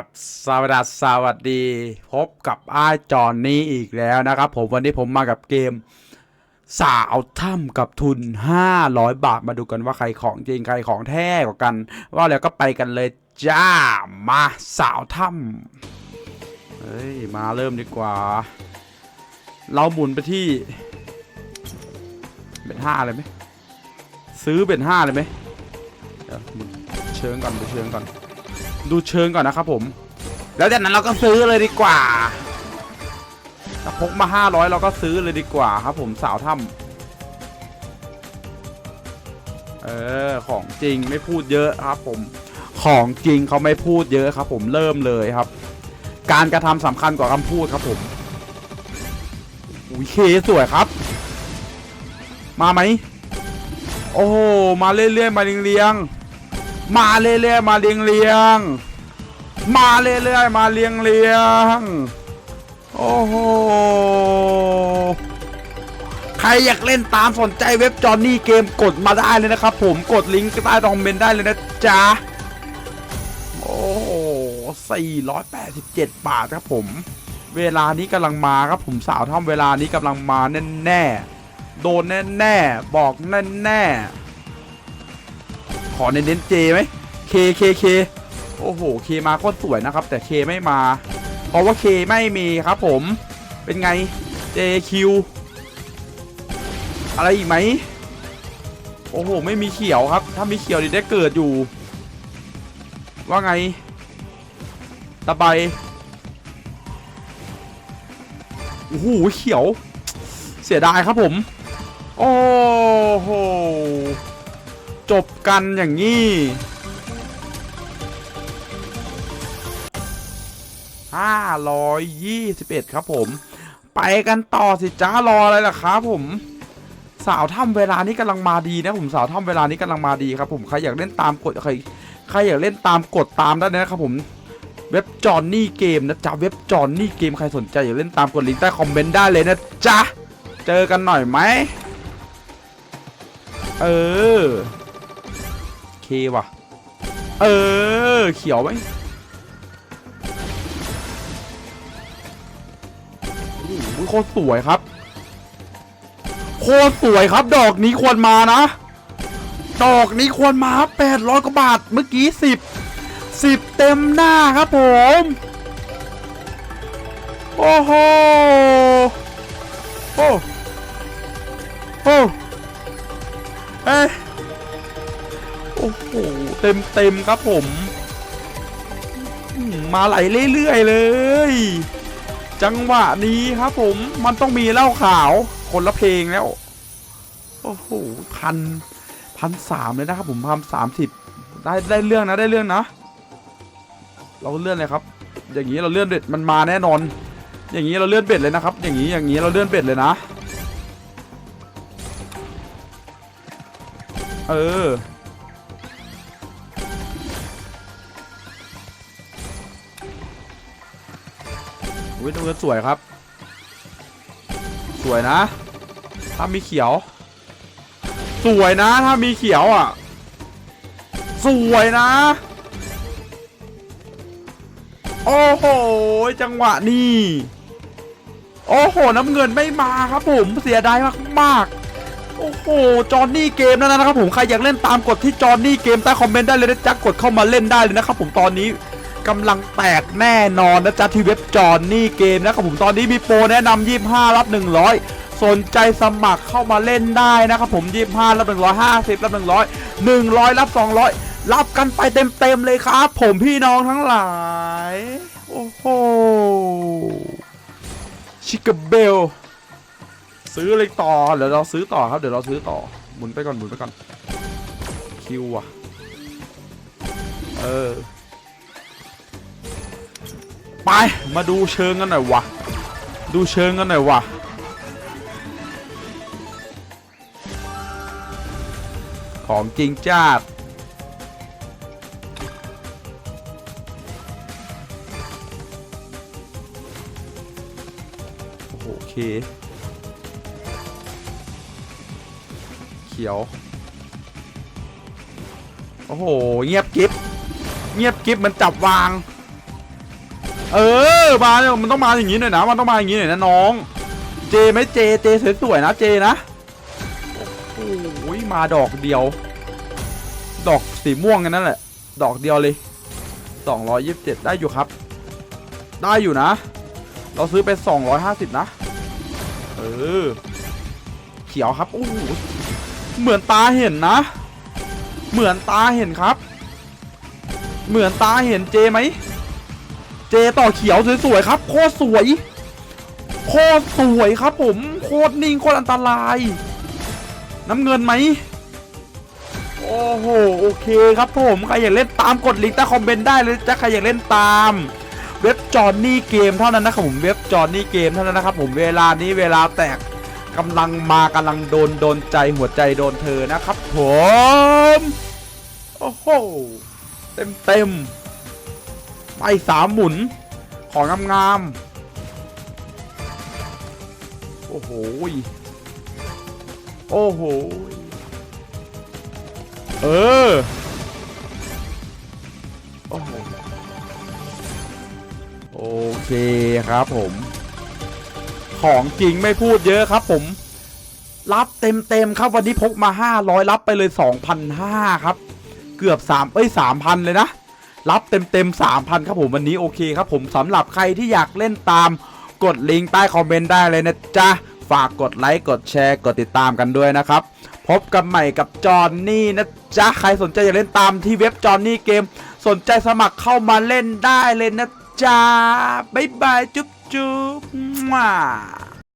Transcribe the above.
บสวัสดีสวัสดี พบกับอ้ายจอนนี้อีกแล้วนะครับ ผมวันนี้ผมมากับเกม สาวถ้ำกับทุน 500 บาทมาดูกันว่าใครของจริงใครของแท้กว่ากัน ว่าแล้วก็ไปกันเลยจ้ามาสาวถ้ำเฮ้ย มาเริ่มดีกว่า เราหมุนไปที่เบ็ดห้าเลยไหมซื้อเบ็ดห้าเลยไหมเดี๋ยวหมุนเชิงก่อนดูเชิงก่อน ดูเชิงก่อนนะครับผม แล้วจากนั้นเราก็ซื้อเลยดีกว่าถ้าพกมา 500 เราก็ซื้อเลยดีกว่าครับผมสาวถ้ำเออของจริงไม่พูดเยอะครับผมของจริงเขาไม่พูดเยอะครับ ผมเริ่มเลยครับ การกระทำสำคัญกว่าคำพูดครับผมอุ้ยเคสวยครับ มาไหมโอ้โหมาเรื่อยๆมาเรียงๆ มาเรื่อยๆมาเรียงเรียงมาเรื่อยๆมาเรียงเรียงโอ้โหใครอยากเล่นตามสนใจเว็บจอห์นนี่เกมกดมาได้เลยนะครับผมกดลิงก์ใต้คอมเมนต์ได้เลยนะจ๊ะโอ้โห487 บาทครับผม เวลานี้กำลังมาครับผมสาวทำเวลานี้กำลังมาแน่ๆโดนแน่ๆบอกแน่ๆ ขอเน้นๆเจไหมเคเคเคโอ้โหเคมาโคตรสวยนะครับ แต่เคไม่มา เพราะว่าเคไม่มีครับผมเป็นไง JQ อะไรอีกไหมโอ้โห ไม่มีเขียวครับ ถ้ามีเขียวนี่ได้เกิดอยู่ ว่าไงตะไบโอ้โหเขียว เสียดายครับผม โอ้โห จบกันอย่างนี้ห้าร้อยยี่สิบเอ็ดครับผม ไปกันต่อสิจ้ารออะไรล่ะครับผมสาวถ้ำเวลานี้กำลังมาดีนะผมสาวถ้ำเวลานี้กำลังมาดีครับผมใครอยากเล่นตามกดใครใครอยากเล่นตามกดตามได้นะครับผมเว็บจอนนี่เกมนะจ๊ะเว็บจอนนี่เกมใครสนใจอยากเล่นตามกดลิงก์ใต้คอมเมนต์ได้เลยนะจ๊ะเจอกันหน่อยไหมเออ ว่ะ เออ เขียวไหมโอ้โหโคตรสวยครับ โคตรสวยครับ ดอกนี้ควรมานะ ดอกนี้ควรมาแปดร้อยกว่าบาท เมื่อกี้สิบสิบเต็มหน้าครับผม โอ้โห เต็มเต็มๆครับผมมมาไหลเรื่อยๆเลย จังหวะนี้ครับผมมันต้องมีเหล้าขาวคนละเพลงแล้ว โอ้โหพันพันสามเลยนะครับผมพันสามสิบได้ได้เรื่องนะได้เรื่องนะ เราเลื่อนเลยครับ อย่างนี้เราเลื่อนเบ็ดมันมาแน่นอน อย่างนี้เราเลื่อนเบ็ดเลยนะครับ อย่างนี้อย่างนี้เราเลื่อนเบ็ดเลยนะ เออ อุ้ยตรงนี้สวยครับ สวยนะ ถ้ามีเขียว สวยนะ ถ้ามีเขียวอะ สวยนะ โอ้โห จังหวะนี้โอ้โห น้ำเงินไม่มาครับผม เสียดายมากๆ โอ้โห จอห์นนี่เกมนั่นนะครับผม ใครอยากเล่นตามกดที่จอห์นนี่เกมใต้คอมเมนต์ได้เลยนะจ๊ะกดเข้ามาเล่นได้เลยนะครับผมตอนนี้ กำลังแตกแน่นอนนะจ๊ะที่เว็บจอนนี่เกมนะครับผมตอนนี้มีโปรแนะนำ25 รับ 100 สนใจสมัครเข้ามาเล่นได้นะครับผม 25 รับ 150 รับ 100 100 รับ 200 รับกันไปเต็มๆเลยครับ ผมพี่น้องทั้งหลาย โอ้โหชิคกเบล ซื้อเลยต่อ เดี๋ยวเราซื้อต่อครับ เดี๋ยวเราซื้อต่อ หมุนไปก่อน หมุนไปก่อน คิวอะเออ ไป มาดูเชิงกันหน่อยวะ ดูเชิงกันหน่อยวะ ของจริงจ้าดโอเค เขียว โอ้โห เงียบกิฟเงียบกิฟมันจับวาง เออมาเนี่ยมันต้องมาอย่างนี้หน่อยนะมันต้องมาอย่างนี้หน่อยนะน้อง เจไหมเจเจสวยๆนะเจนะโอ้โหมาดอกเดียว ดอกสีม่วงกันนั่นแหละ ดอกเดียวเลย227 ได้อยู่ครับ ได้อยู่นะ เราซื้อไป 250 นะ เออ เขียวครับโอ้โหเหมือนตาเห็นนะ เหมือนตาเห็นครับ เหมือนตาเห็นเจไหม เจต่อเขียวสวยๆครับโคตรสวยโคตรสวยครับผมโคตรนิ่งโคตรอันตราย น้ำเงินไหมโอ้โหโอเคครับผมใครอยากเล่นตามกดลิงก์ใต้คอมเมนต์ได้เลยจ้ะใครอยากเล่นตามเว็บจอนนี่เกมเท่านั้นนะครับผมเว็บจอนนี่เกมเท่านั้นนะครับผมเวลานี้เวลาแตกกำลังมากำลังโดนโดนใจหัวใจโดนเธอนะครับผมโอ้โหเต็มเต็ม ไปสามหมุน ของงามๆ โอ้โห โอ้โห เออ โอ้โห โอเคครับผม ของจริงไม่พูดเยอะครับผม รับเต็มเต็มๆครับวันนี้พกมา 500 รับไปเลย 2,500 ครับ เกือบ3เอ้ย3,000 เลยนะ รับเต็มเต็มๆ3,000ครับผมวันนี้โอเคครับผมสำหรับใครที่อยากเล่นตามกดลิงก์ใต้คอมเมนต์ได้เลยนะจ๊ะ ฝากกดไลค์กดแชร์กดติดตามกันด้วยนะครับ พบกันใหม่กับจอห์นนี่นะจ๊ะ ใครสนใจอยากเล่นตามที่เว็บจอห์นนี่เกม สนใจสมัครเข้ามาเล่นได้เลยนะจ๊ะ บ๊ายบาย จุ๊บจุ๊บมั่ว